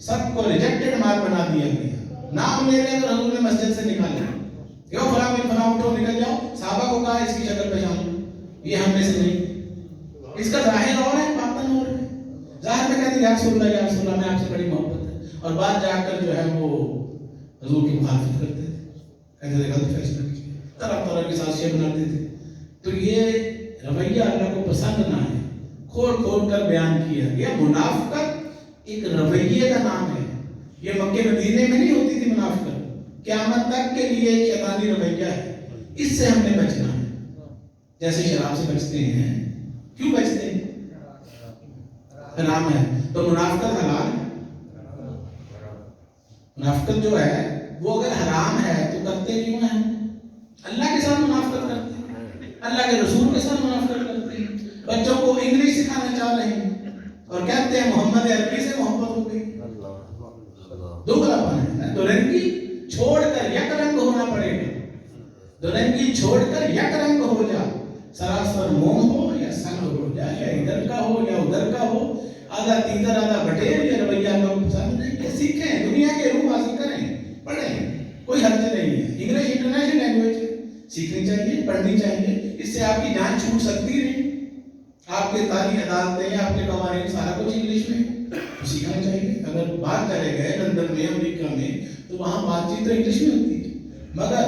सबको rejected mark बना दिया गया। नाम ले लिया तो हजूर ने मस्जिद से निकाल लिया यो फला बिन फला उठो, निकल जाओ? साहबा को कहा, इसकी शक्ल पहचान ये हम में से नहीं। इसका ज़ाहिर और है, बातन और है। ज़ाहिर में कहते यार सुन या रसूल अल्लाह में आपसे बड़ी मोहब्बत है। और बात जाकर जो है वो हजूर की मुखालफत करते थे। कहते थे, गलत फैसला तरह तरह की साजिशें बनाते थे। तो ये रवैया अल्लाह को पसंद ना है खोल खोल कर बयान किया गया, मुनाफकत एक रवैये का नाम है। ये मक्के मदीने में नहीं होती थी मुनाफकत क्यामत तक के लिए शैतानी रवैया है। इससे हमने बचना है। जैसे शराब से बचते हैं। क्यों बचते हैं? हराम है। तो मुनाफकत हलाल? मुनाफकत जो है, वो अगर हराम है तो करते क्यों हैं? अल्लाह के साथ मुनाफकत करते हैं। अल्लाह के रसूल के साथ मुनाफकत करते हैं। बच्चों को इंग्लिश सिखाना चाह रहे हैं। और कहते हैं मोहम्मद अरबी से मोहब्बत हो गई। दोगलापन है दुरंगी छोड़कर यक रंग होना पड़ेगा। दुरंगी छोड़कर यक रंग हो जा। सरासर मोह हो या संग हो जा, या इधर का हो या उधर का हो। आधा तीधर आधा बटेर ये रवैया लोग पसंद नहीं ये सीखें दुनिया के रूप हासिल करें, पढ़ें कोई हर्ज नहीं है। इंग्लिश इंटरनेशनल लैंग्वेज है। सीखनी चाहिए, पढ़नी चाहिए। इससे आपकी जान छूट सकती नहीं। आपके ताली अदालतें आपके कवानीन सारा कुछ इंग्लिश में तो सीखना चाहिए अगर बात चले गए लंदन में अमेरिका में तो वहाँ बातचीत तो इंग्लिश में होती है। मगर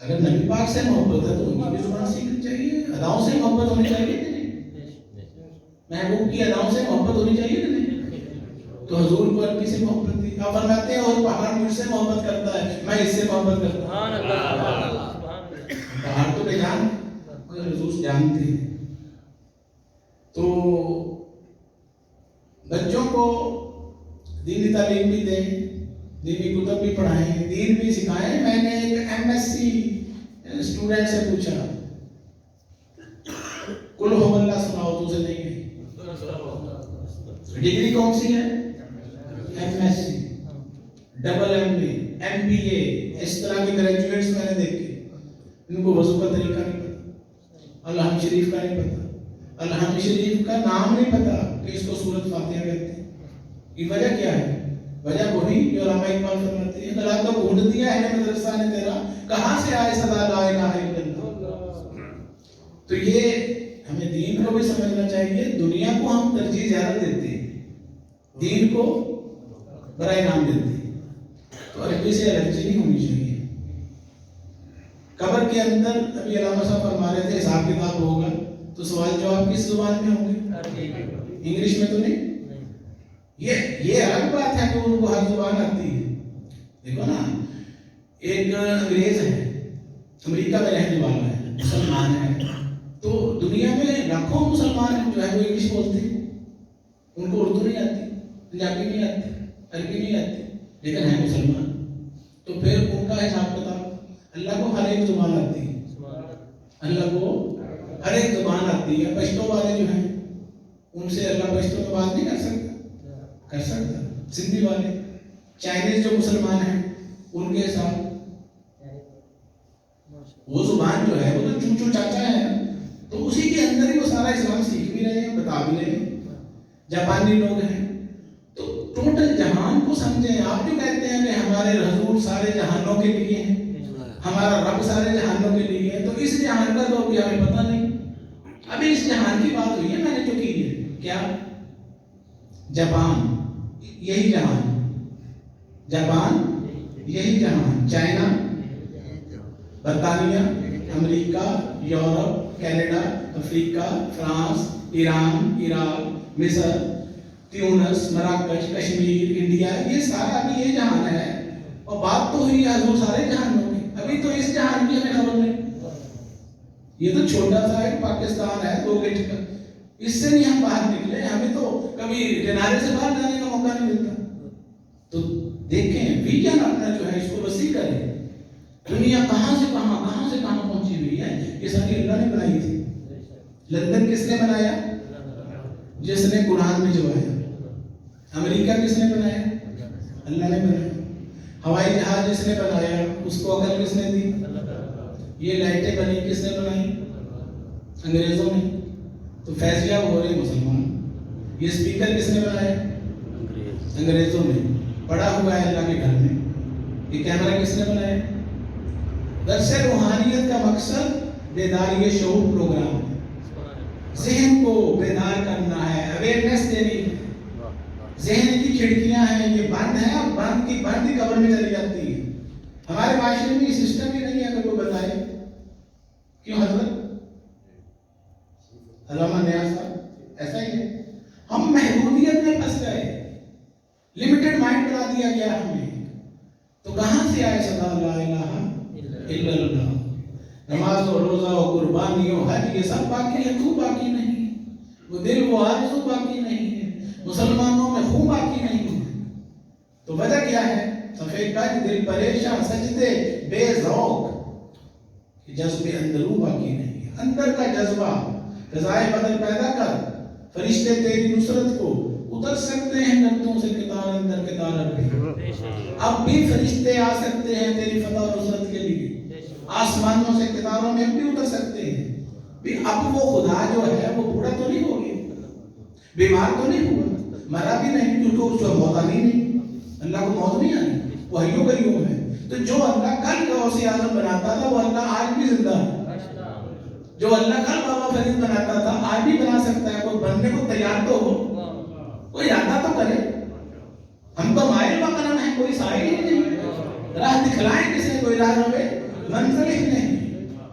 अगर नबी पाक से मोहब्बत है तो उनकी भी ज़ुबान सीखनी चाहिए। अदाओं से मोहब्बत होनी चाहिए महबूब की अदाओं से मोहब्बत होनी चाहिए नहीं? तो हजूर को अरबी से मोहब्बत थी आप फरमाते हैं और पहाड़ मुझसे मोहब्बत करता है मैं इससे मोहब्बत करता हूँ। पहाड़ तो बेजान हजूर जानते हैं। तो बच्चों को दीनी तालीम भी दें, दीनी कुतब भी पढ़ाएँ, दीन भी सिखाएँ। मैंने एक एमएससी स्टूडेंट से पूछा, कुल हो अल्लाह सुनाओ तो उसे नहीं गई डिग्री कौन सी है? एमएससी डबल एमबी एमबीए इस तरह के ग्रेजुएट्स मैंने देखे। इनको वज़ू का तरीका नहीं पता, अल्लाह शरीफ का नहीं पता। अल्लाह शरीफ का नाम नहीं पता कि इसको सूरत फातिहा कहते हैं। ये वजह क्या है? वजह वही जो रामा इकबाल फरमाते हैं अल्लाह तो ढूंढ दिया है मदरसा ने तेरा, कहाँ से आए सदा ला इलाहा इल्लल्लाह? तो ये हमें दीन को भी समझना चाहिए, दुनिया को हम तरजीह ज़्यादा देते हैं। दीन को बड़ा इनाम देते हैं। तो अरबी से एलर्जी नहीं होनी चाहिए। कब्र के अंदर अभी अलामा साहब फरमा रहे थे, हिसाब किताब होगा। तो सवाल जवाब किस ज़ुबान में होंगे? इंग्लिश में तो नहीं? ये ये अलग बात है कि उनको हर ज़ुबान आती है। देखो ना एक अंग्रेज़ है अमेरिका में रहने वाला है मुसलमान है तो दुनिया में लाखों मुसलमान जो है वो इंग्लिश बोलते हैं। उनको उर्दू नहीं आती पंजाबी नहीं आती अरबी नहीं आती लेकिन है मुसलमान। तो फिर उनका हिसाब किताब अल्लाह को हर एक ज़ुबान आती है। अल्लाह को हर एक ज़ुबान आती है, पश्तो वाले जो हैं, उनसे अल्लाह पश्तो में बात नहीं कर सकता। कर सकता सिंधी वाले, चाइनीज़ जो मुसलमान हैं, उनके साथ वो ज़ुबान जो है, वो तो चूचू चाचा है तो उसी के अंदर ही वो सारा इस्लाम सीख भी रहे हैं, बता भी रहे हैं। जापानी लोग हैं। तो टोटल जहान को समझे। आप जो कहते हैं कि हमारे हजूर सारे जहानों के लिए हैं, हमारा रब सारे जहानों के लिए है तो इस जहान का तो अभी हमें पता नहीं अभी इस जहान की बात हुई है, मैंने तो की है। क्या? जापान, यही जहान। जापान, यही जहान। चाइना, बरतानिया, America, Europe, Canada, Africa, France, Iran, Iraq, मिस्र ट्यूनस मराकश, कश्मीर, इंडिया, ये सारा अभी ये जहान है। और बात तो हुई है हजूर सारे जहानों की। अभी तो इस जहान की हमें खबर नहीं। ये तो छोटा सा एक पाकिस्तान है, दो गेट का। इससे नहीं हम बाहर निकले, हमें तो कभी किनारे से बाहर जाने का मौका नहीं मिलता। तो देखें विजन अपना जो है, इसको वसी करें। दुनिया कहाँ से कहाँ कहाँ से कहाँ पहुँची हुई है, ये सारी अल्लाह ने बनाई थी। लंदन किसने बनाया? जिसने कुरान में जवाया अमेरिका किसने बनाया? अल्लाह ने बनाया। हवाई जहाज़ जिसने बनाया, उसको अकल किसने दी? ये लाइटें बनी किसने बनाई? अंग्रेज़ों ने। तो फैसला हो रहे मुसलमान? ये स्पीकर किसने बनाया? अंग्रेज़ों ने। पड़ा हुआ है अल्लाह के घर में। ये कैमरा किसने बनाया? दरअसल रूहानियत का मकसद बेदारी शऊर प्रोग्राम है। जहन को बेदार करना है अवेयरनेस देनी है। जहन की खिड़कियाँ हैं, ये बंद है, अब बंद की, बंद ही कब्र में चली जाती है। हमारे माशरे में ये सिस्टम ही नहीं है, अगर कोई बताए। क्यों हज़रत अलामा न्याज साहब ऐसा ही है। हम महदूदियत में फंस गए। लिमिटेड माइंड बना दिया गया हमें तो कहाँ से आए सदा नमाज़ और रोजा और कुर्बानी और हज, ये सब बाकी है तू बाकी नहीं वो दिल, वो आरज़ू बाकी नहीं है। मुसलमानों में खूब बाकी नहीं है। तो वजह क्या है? सफ़ेद कज, दिल परेशान, सजदे बेजौक कि जज्बे अंदरू बाकी नहीं है। अंदर का जज्बा रजाए बदल पैदा कर फरिश्ते तेरी नुसरत को उतर सकते हैं गर्दों से कितार अंदर कितार अब भी फरिश्ते आ सकते हैं तेरी फतह और नुसरत के लिए। आसमानों से कितारों में भी उतर सकते हैं। भी अब वो खुदा जो है वो बूढ़ा तो नहीं हो गया। बीमार तो नहीं हुआ। मरा भी नहीं क्योंकि उसको मौत आनी नहीं। अल्लाह को मौत नहीं आनी। वो हयो कयूम है। तो जो अल्लाह कल गौसे आज़म बनाता था, वो अल्लाह आज भी ज़िंदा है। जो अल्लाह कल बाबा फरीद बनाता था, आज भी बना सकता है। कोई बनने को तैयार तो हो। कोई इरादा तो करे। हम तो माइल मकरम है, कोई साहिल ही नहीं। राह दिखलाए किसी कोई राह रहे मंजिल ही नहीं।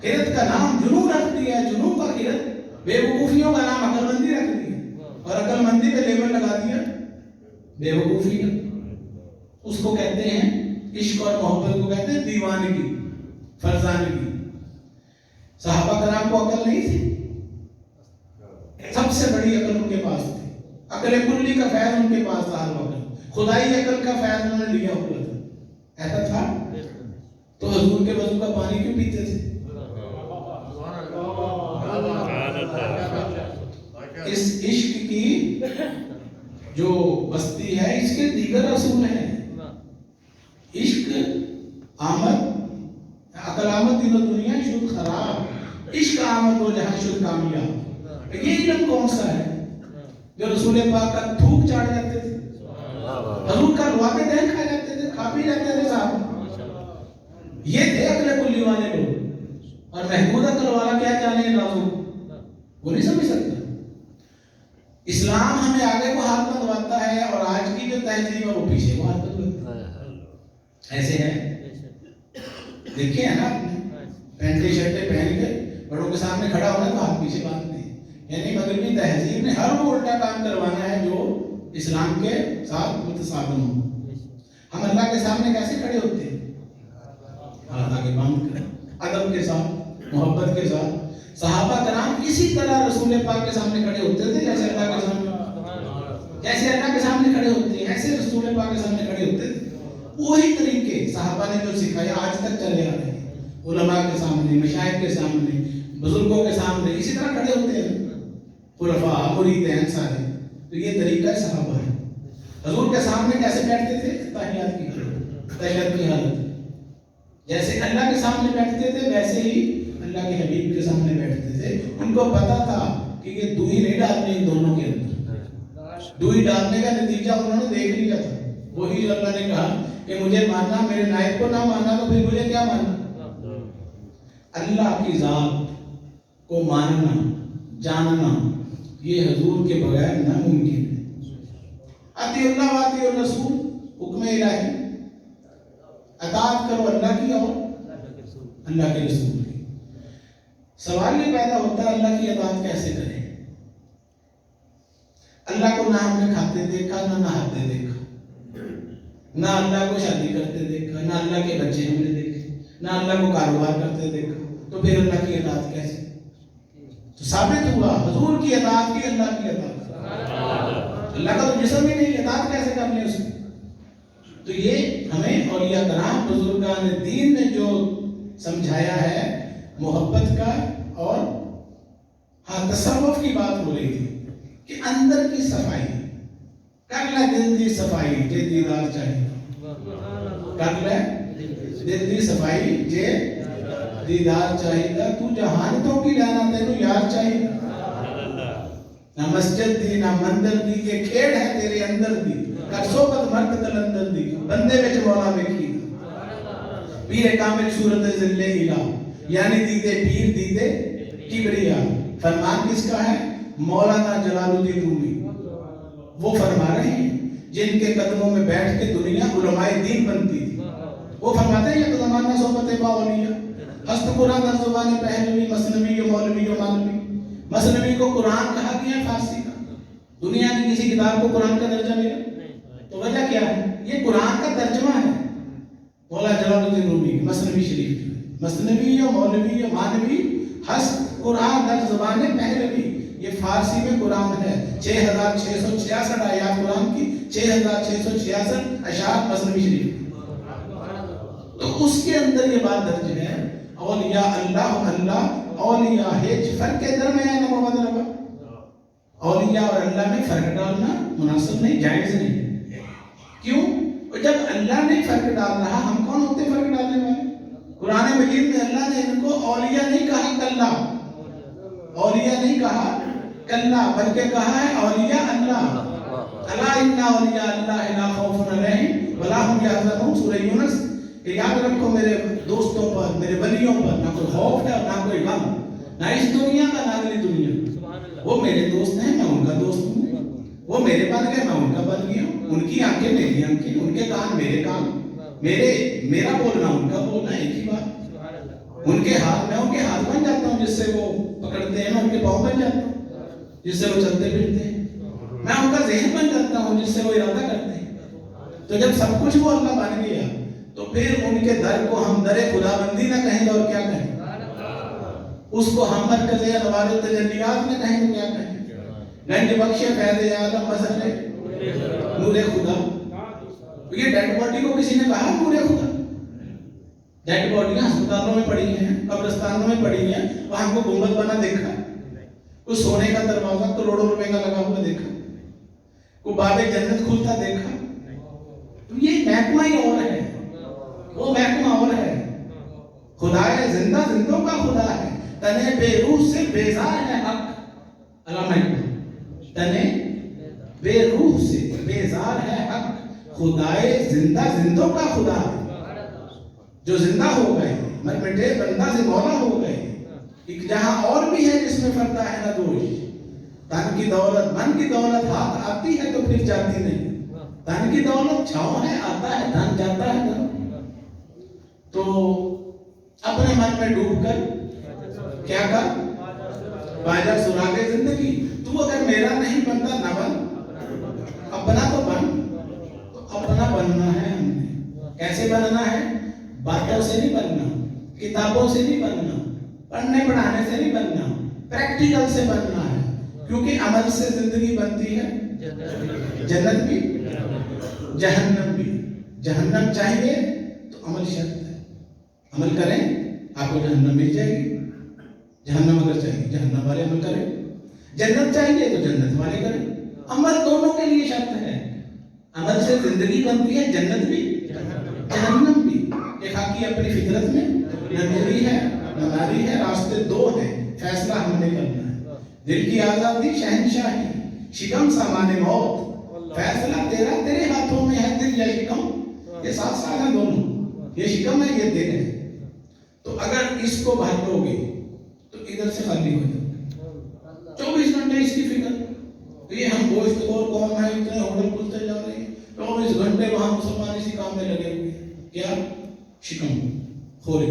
किरत का नाम जुनून रख दिया है, जुनून का किरत बेवकूफियों का नाम अकलमंदी रख दिया और अकलमंदी पे लेबल लगा दिया बेवकूफ़ी उसको कहते हैं इश्क और मोहब्बत को कहते हैं दीवानगी फरजानगी साहबा कराम को अकल नहीं थी? सबसे बड़ी अकल उनके पास थी। अकल कुल्ली का फैज उनके पास था हर वक्त। खुदाई अकल का फैज उन्होंने लिया हुआ था। ऐसा था? तो हजूर के वज़ू का पानी क्यों पीते थे? इस इश्क की जो बस्ती है, इसके दीगर रसूल हैं। आमद अकल आमद दिलो दुनिया शुद्ध खराब, इश्क आमद हो जहाँ शुद्ध कामयाब ये इल्म कौन सा है? जो रसूल पाक का थूक चाट जाते थे। हजूर का रुआ के दहन खा जाते थे, खा पी जाते थे साहब। ये थे अगले कुल्ली वाले लोग। और महमूद अकल वाला क्या जाने नाजू वो नहीं समझ सकता। इस्लाम हमें आगे को हाथ बंधवाता है और आज की जो तहजीब है, वो पीछे को हाथ है। ऐसे है। देखिए है ना? आपने पैंटे शर्टे पहन के बड़ों के सामने खड़ा होना तो हाथ पीछे बांधते हैं यानी मगरबी तहजीब ने हर वो उल्टा काम करवाना है जो इस्लाम के साथ मुतसादम हो हम अल्लाह के सामने कैसे खड़े होते हैं? हाथ आगे बाँध कर अदब के साथ मोहब्बत के साथ। सहाबा कराम इसी तरह रसूल पाक के सामने खड़े होते थे जैसे अल्लाह के सामने। जैसे अल्लाह के सामने खड़े होते हैं ऐसे रसूल पाक के सामने खड़े होते थे। वही तरीके सहाबा ने जो सिखाया आज तक चले आ रहे हैं। उलमा के सामने मशाइख के सामने बुज़ुर्गों के सामने इसी तरह खड़े होते हैं। खुलफा मुरीद हैं सारे तो ये तरीका है सहाबा है। हजूर के सामने कैसे बैठते थे? ताहियात की तशहद की हालत। जैसे अल्लाह के सामने बैठते थे वैसे ही अल्लाह के हबीब के सामने बैठते थे। उनको पता था कि ये दुई नहीं डालनी दोनों के अंदर। दुई डालने का नतीजा उन्होंने देख लिया था। वही अल्लाह ने कहा कि मुझे मानना, मेरे नायक को ना मानना तो फिर मुझे क्या मानना? अल्लाह की जात को मानना, जानना, ये हजूर के बगैर नामुमकिन है। अति अल्लाह वाती और रसूल, हुक्म इलाही। अतात करो अल्लाह की और अल्लाह के रसूल की। सवाल ये पैदा होता है, अल्लाह की अतात कैसे करें? अल्लाह को ना हमने खाते देखा, ना नहाते देखा। ना अल्लाह को शादी करते देखा, ना अल्लाह के बच्चे हमने देखे, ना अल्लाह को कारोबार करते देखा तो फिर अल्लाह की अतात कैसे? तो साबित हुआ, हजूर की अतात की अल्लाह की अतात अल्लाह का तो जिसम ही नहीं अतात कैसे कर ले उसकी तो ये हमें और या कराम बुजुर्गान दीन ने जो समझाया है, मोहब्बत का और हाँ तसव्वुफ की बात हो रही थी, कि अंदर की सफ़ाई, कर ले दिल की सफ़ाई, जे दीदार चाहिए क्या मिला जितनी सफ़ाई जे दीदार चाहिदा तू जहान तो की लाना, तेनु यार चाहिए। ना मस्जिद दी, ना मंदिर दी, ये खेड़ है तेरे अंदर दी। कर करसोबत मर्द तलंदर दी। बंदे में विच में की पीर कामिल सूरत जिल्ले हिला यानी दीदे पीर, दीदे किबरिया फरमान किसका है? मौलाना जलालुद्दीन रूमी। वो फरमा रहे हैं। जिनके कदमों में बैठ के दुनिया उलमाए दीन बनती थी। वो फरमाते हैं ये जमाना सोबत बावलिया हस्त कुरान ज़ुबान पहलवी, मसनवी मौलवी यो मालवी। मसनवी को कुरान कहा गया फारसी का। दुनिया की किसी किताब को कुरान का दर्जा मिला? तो वजह क्या है? ये कुरान का तर्जमा है। मौला जलालुद्दीन रूमी, मसनवी शरीफ। मसनवी या मौलवी या मानवी हस्त कुरान दर ज़ुबान पहलवी। ये फारसी में कुरान है। 6666 आयत कुरान की। 6666 अशार मसनवी शरीफ। तो उसके अंदर ये बात दर्ज है, औलिया अल्लाह अल्लाह, औलिया है फ़र्क के दरमियान मोहम्मद रबा? औलिया और अल्लाह में फ़र्क डालना मुनासिब नहीं, जायज़ नहीं। क्यों? जब अल्लाह ने फ़र्क डाल रहा, हम कौन होते फ़र्क डालने वाले? कुरान मजीद में अल्लाह ने इनको औलिया नहीं कहा कल्ला औलिया नहीं कहा कल्ला बल्कि कहा है औलिया अल्लाह। अला इन्ना औलिया अल्लाह ला खौफुन अलैहिम वला हुम यहज़नून सूरह यूनुस कि याद रखो मेरे दोस्तों पर मेरे वलियों पर ना कोई खौफ है और ना कोई गम ना इस दुनिया का ना अगली दुनिया। वो मेरे दोस्त हैं मैं उनका दोस्त हूँ। वो मेरे बन गए मैं उनका बन गया उनकी आँखें मेरी आँखें उनके कान मेरे कान। मेरे मेरा बोलना उनका बोलना एक ही बात। उनके हाथ मैं उनके हाथ बन जाता हूँ जिससे वो पकड़ते हैं मैं उनके पाँव बन जाता हूँ। जिससे वो चलते फिरते हैं। मैं उनका जहन बन जाता हूँ, जिससे वो इरादा करते हैं। तो जब सब कुछ वो अल्लाह बन गया तो फिर उनके दर को हम दरे खुदाबंदी ना कहेंगे और क्या कहें? उसको हम मरकज नवाज़ तजलियात में कहेंगे, क्या कहें? गंज बख्शे फैज़ आलम मसले नूरे खुदा। तो ये डेड बॉडी को किसी ने कहा, नूरे खुदा? डेड बॉडी अस्पतालों में पड़ी हैं, कब्रिस्तानों में पड़ी हैं, वहाँ को गुंबद बना देखा। कुछ सोने का दरवाज़ा करोड़ों रुपए का लगा हुआ देखा। को बाबे जन्नत खुलता देखा। तो ये महकमा ही और है। वो महकमा और है। खुदा है, ज़िंदा जिंदों का खुदा है। तने बेरूह से बेजार है हक। तने बेरूह से बेजार है हक। खुदाए ज़िंदा जिंदों का खुदा है। जो ज़िंदा हो गए, मर मिटे, बंदा से मौला हो गए। जहाँ और भी है जिसमें फरता है ना दोष तन की दौलत, मन की दौलत हाथ आती है तो फिर जाती नहीं। तन की दौलत छाव है, आता है, धन जाता है धन तो अपने मन में डूब कर क्या कर? बाजा सुरागे ज़िंदगी। तू अगर मेरा नहीं बनता, न बन। अपना तो बन। तो अपना बनना है हमने। कैसे बनना है? बातों से नहीं बनना, किताबों से नहीं बनना। पढ़ने पढ़ाने से नहीं बनना। प्रैक्टिकल से बनना है। क्योंकि अमल से ज़िंदगी बनती है। जन्नत भी। जहन्नम भी। जहन्नम चाहिए तो अमल शर्त है। अमल करें, आपको जहन्नम मिल जाएगी। जहन्नम अगर चाहिए, जहन्नम वाले अमल करें। जन्नत चाहिए तो जन्नत वाले करें। अमल दोनों के लिए शर्त है। अमल से ज़िंदगी बनती है, जन्नत भी। जहन्नम भी। ये खाकी अपनी फितरत में नूरी है। नारी है रास्ते दो हैं फैसला हमने करना है। दिल की आज़ादी शहनशाही शिकम सामान्य मौत। फैसला तेरा तेरे हाथों में है दिल या शिकम ये साथ साथ हैं दोनों। ये शिकम है ये दिल है। तो अगर इसको भर लोगे तो इधर से खाली हो जाओगे। चौबीस घंटे इसकी फ़िक्र। तो ये हम गोश्त और कौन है इतने होटल खुलते जा रहे हैं। चौबीस घंटे वहाँ मुसलमान इसी काम में लगे हुए क्या? शिकम। खोरे।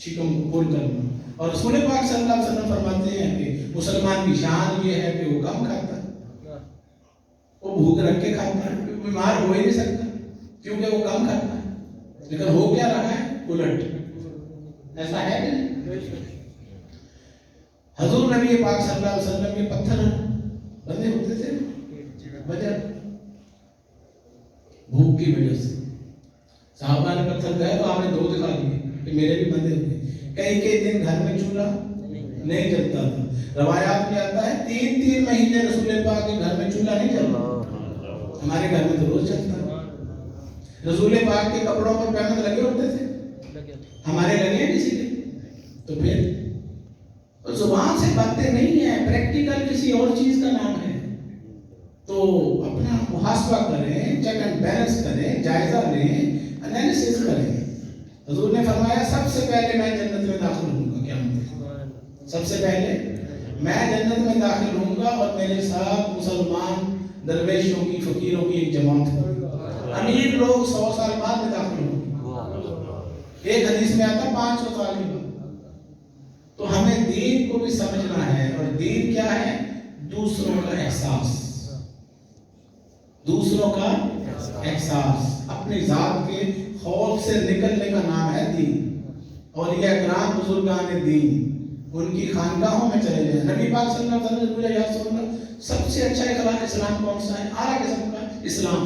शिकम को खोल करना और रसूल पाक सल्लल्लाहु अलैहि वसल्लम फरमाते हैं कि मुसलमान की शान ये है कि वो कम खाता है। वो भूख रख के खाता है क्योंकि बीमार हो ही नहीं सकता क्योंकि वो कम खाता है। लेकिन हो क्या रहा है? उलट। ऐसा है हजूर नबी पाक सल्लल्लाहु अलैहि वसल्लम के पत्थर बंधे होते थे वजह भूख की वजह से। साहबा ने पत्थर गए तो आपने दो दिखा दिए। कि मेरे भी बंधे हुए कई कई दिन घर में चूल्हा नहीं जलता था। रवायात में आता है तीन तीन महीने रसूल पाक के घर में चूल्हा नहीं जलता। हमारे घर में तो रोज चलता रसूल पाक के कपड़ों पर पैमत लगे होते थे। हमारे लगे किसी के। तो फिर ज़ुबान से बातें नहीं है प्रैक्टिकल किसी और चीज़ का नाम है। तो अपना मुहासवा करें चेक एंड बैलेंस करें, जायजा लें एनालिसिस करें। हजूर ने फरमाया, सबसे पहले मैं जन्नत में दाखिल होऊँगा, क्या सबसे पहले मैं जन्नत में दाखिल होऊँगा और मेरे साथ मुसलमान, दरवेशों की, फकीरों की एक जमात अमीर लोग सौ साल बाद में दाखिल होंगे। एक हदीस में आता, पाँच सौ साल के बाद। तो हमें दीन को भी समझना है, और दीन क्या है? दूसरों का एहसास। दूसरों का एहसास। अपनी जात के खौफ से निकलने का नाम है दीन। और ये अकराम बुजुर्गान दीन। उनकी खानकाहों में चले जाए। नबी पाक सल्लल्लाहु अलैहि वसल्लम सबसे अच्छा इखलाक इस्लाम कौन सा है? आला किस्म का इस्लाम।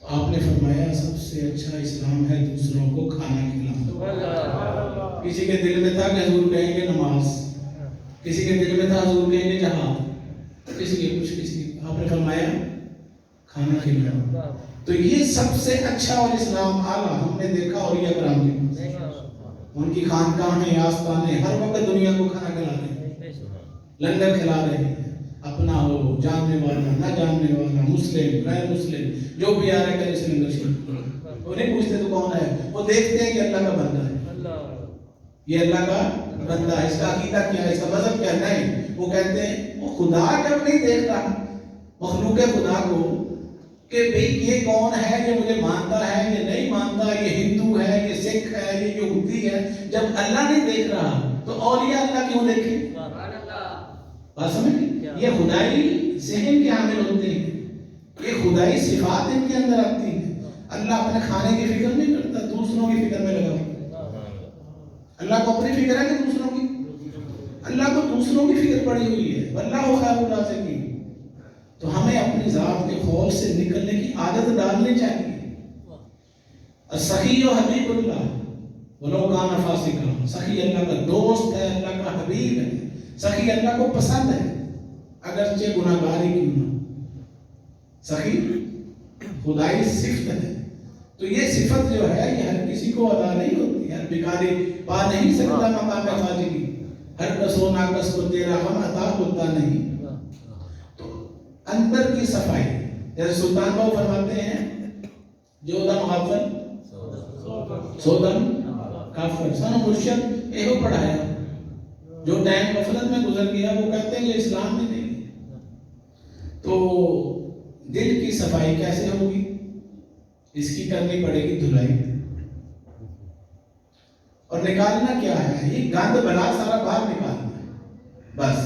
तो आपने फरमाया, सबसे अच्छा इस्लाम है दूसरों को खाना खिलाना किसी के दिल में था कि हजूर कहेंगे नमाज़? किसी के दिल में था हजूर कहेंगे जहाद किसी के कुछ किसी आपने फरमाया, खाना खिलाना तो ये सबसे अच्छा और इस्लाम आला हमने देखा और ये कराम की उनकी खानकाहें आस्थानें हर वक्त दुनिया को खाना खिला रहे हैं। लंगर खिला रहे हैं। अपना हो जानने वाला ना जानने वाला मुस्लिम गैर मुस्लिम जो भी आ रहा है इस लंगर वो नहीं पूछते तो कौन है? वो देखते हैं कि अल्लाह का बंदा है। ये अल्लाह का बंदा है। इसका अकीदा क्या है? इसका मज़हब क्या नहीं। वो कहते हैं वो खुदा जब नहीं देख रहा। मखलूक खुदा को कि भाई ये कौन है ये मुझे मानता है ये नहीं मानता ये हिंदू है ये सिख है ये यहूदी है? जब अल्लाह नहीं देख रहा तो औलिया अल्लाह क्यों देखे? बात समझ ये खुदाई जहन के हामिल होते हैं। ये खुदाई सिफात इनके अंदर आती है। अल्लाह अपने खाने की फ़िक्र नहीं करता दूसरों की फ़िक्र में लगा। अल्लाह को अपनी फ़िक्र है कि दूसरों की? अल्लाह को दूसरों की फ़िक्र पड़ी हुई है। अल्लाह खैर तो हमें अपनी जात के खौफ से निकलने की आदत डालनी चाहिए। सखी और हबीबुल्लाह वलो कान फासिका सखी अल्लाह का दोस्त है अल्लाह का हबीब है। सखी अल्लाह को पसंद है अगरचे गुनाहगारी क्यों ना? सखी खुदाई सिफत है। तो ये सिफत जो है ये हर किसी को अदा नहीं होती। हर भिखारी पा नहीं सकता मकाम खाजिगी हर कसो नाकस को तेरा हम अता होता नहीं। अंदर की सफ़ाई। जैसे सुल्तान बाबू फरमाते हैं जो दम हाफल सोदम काफर सन मुर्शद एहो पढ़ाया। जो टाइम गफलत में गुजर गया, वो कहते हैं कि इस्लाम में नहीं तो दिल की सफ़ाई कैसे होगी? इसकी करनी पड़ेगी धुलाई। और निकालना क्या है? ये गंद बला सारा बाहर निकालना है। बस,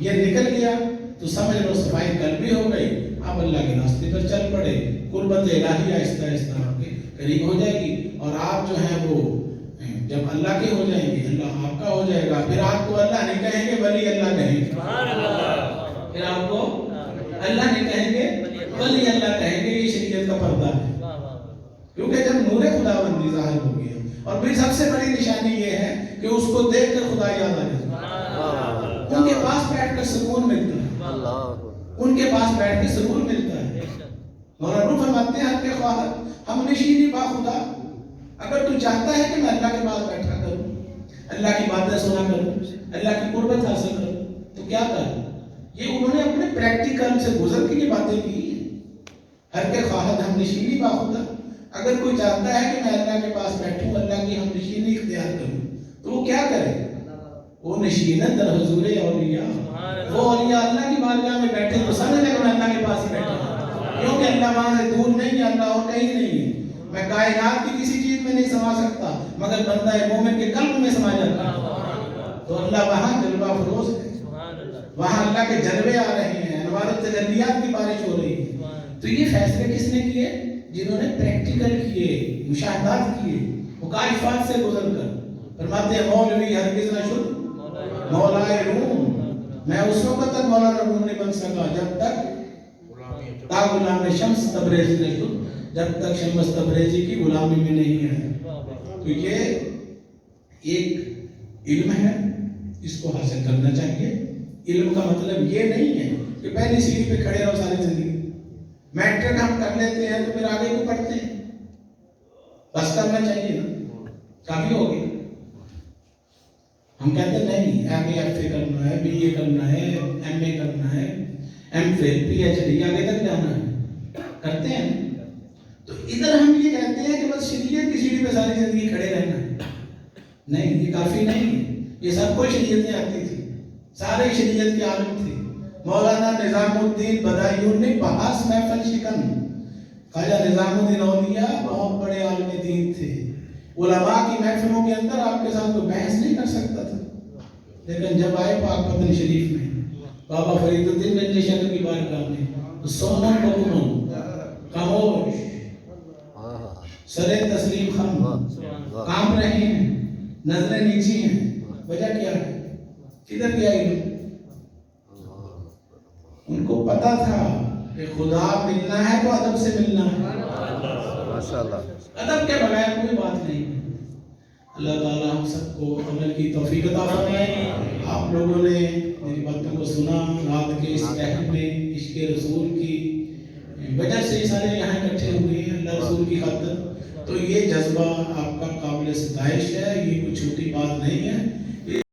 ये निकल गया। तो समझ लो सफ़ाई कल भी हो गई आप अल्लाह के रास्ते पर चल पड़े। कुर्बत इलाही आहिस्ता आहिस्ता आपके करीब हो जाएगी। और आप जो है वो जब अल्लाह के हो जाएँगे अल्लाह आपका हो जाएगा। फिर आपको अल्लाह नहीं कहेंगे वली अल्लाह कहेंगे। फिर आपको अल्लाह नहीं कहेंगे वली अल्लाह कहेंगे ये शरीयत का पर्दा है। क्योंकि जब नूर खुदाबंदी ज़ाहिर हो गया और फिर सबसे बड़ी निशानी ये है कि उसको देख कर खुदा याद आ जाता उनके पास बैठ कर सुकून मिलता है। उनके पास बैठ के सुकून मिलता है। मौलाना फरमाते हैं आपके ख्वाह हम नशीनी बा खुदा अगर तू चाहता है कि मैं अल्लाह के पास बैठा करूँ अल्लाह की बातें सुना करूँ अल्लाह की कुर्बत हासिल करूँ तो क्या कर? ये उन्होंने अपने प्रैक्टिकल से गुजर के ये बातें की हर के ख्वाहत हम नशीनी बा खुदा अगर कोई चाहता है कि मैं अल्लाह के पास बैठूं अल्लाह की हम नशीनी इख्तियार करूँ तो वो क्या करे? वो नशीनत दर हजूर औलिया। वो औलिया अल्लाह की बारगाह में बैठे तो समझ लगे अल्लाह के पास ही बैठा। क्योंकि अल्लाह वहाँ से दूर नहीं है, अल्लाह और कहीं नहीं है। मैं कायनात की किसी चीज़ में नहीं समा सकता, मगर बंदा है मोमिन के कल्ब में समा जाता है। तो अल्लाह वहाँ जलवा फरोज है। वहाँ अल्लाह के जलवे आ रहे हैं अनवारत तजलियात की बारिश हो रही है। तो ये फैसले किसने किए? जिन्होंने प्रैक्टिकल किए, मुशाहदात किए मुकाशिफात से गुजर कर। फरमाते हैं, मौलवी हरगिज न शुद्ध मौलाए रूम। मैं उस वक्त तक मौलाना रूम नहीं बन सका। जब तक ता गुलाम शम्स तबरेजी ने शुद्ध जब तक शम्स तबरेजी की गुलामी में नहीं है। तो ये एक इल्म है इसको हासिल करना चाहिए। इल्म का मतलब ये नहीं है कि पहली सीढ़ी पे खड़े रहो सारी ज़िंदगी। मैट्रिक हम कर लेते हैं तो फिर आगे को पढ़ते हैं। बस करना चाहिए ना। काफ़ी हो गया। हम कहते नहीं आगे एफ़ ए करना है बी ए करना है एम ए करना है M Phil P H D आगे तक जाना है। करते हैं। तो इधर हम ये कहते हैं कि बस शरीयत की सीढ़ी पे सारी ज़िंदगी खड़े रहना है। नहीं, ये काफ़ी नहीं है। ये सबको शरीयतें आती थी। सारे शरीयत के आलम थे। मौलाना निजामुद्दीन बदायून ने बहास महफल शिकन। ख्वाजा निजामुद्दीन औलिया बहुत बड़े आलम दीन थे। उलमा की महफिलों के अंदर आपके साथ कोई बहस नहीं कर सकता था। लेकिन जब आए पाक पतन शरीफ में, बाबा फरीदुद्दीन गंज शहर की बारगाह में तो सोमन बकुमन खामोश सरे तस्लीम खम काँप रहे हैं, नज़रें नीची हैं, वजह क्या है? किधर गया ये उनको पता था कि खुदा मिलना है तो अदब से मिलना है। माशाल्लाह। अदब के बगैर कोई बात नहीं है। अल्लाह ताला हम सबको अमल की तौफीक अता फरमाए। आप लोगों ने मेरी बातों को सुना रात के इस पहर में इश्क रसूल की वजह से ये सारे यहाँ इकट्ठे हुए हैं अल्लाह रसूल की खातिर। तो ये जज्बा आपका काबिल सताइश है ये कोई छोटी बात नहीं है।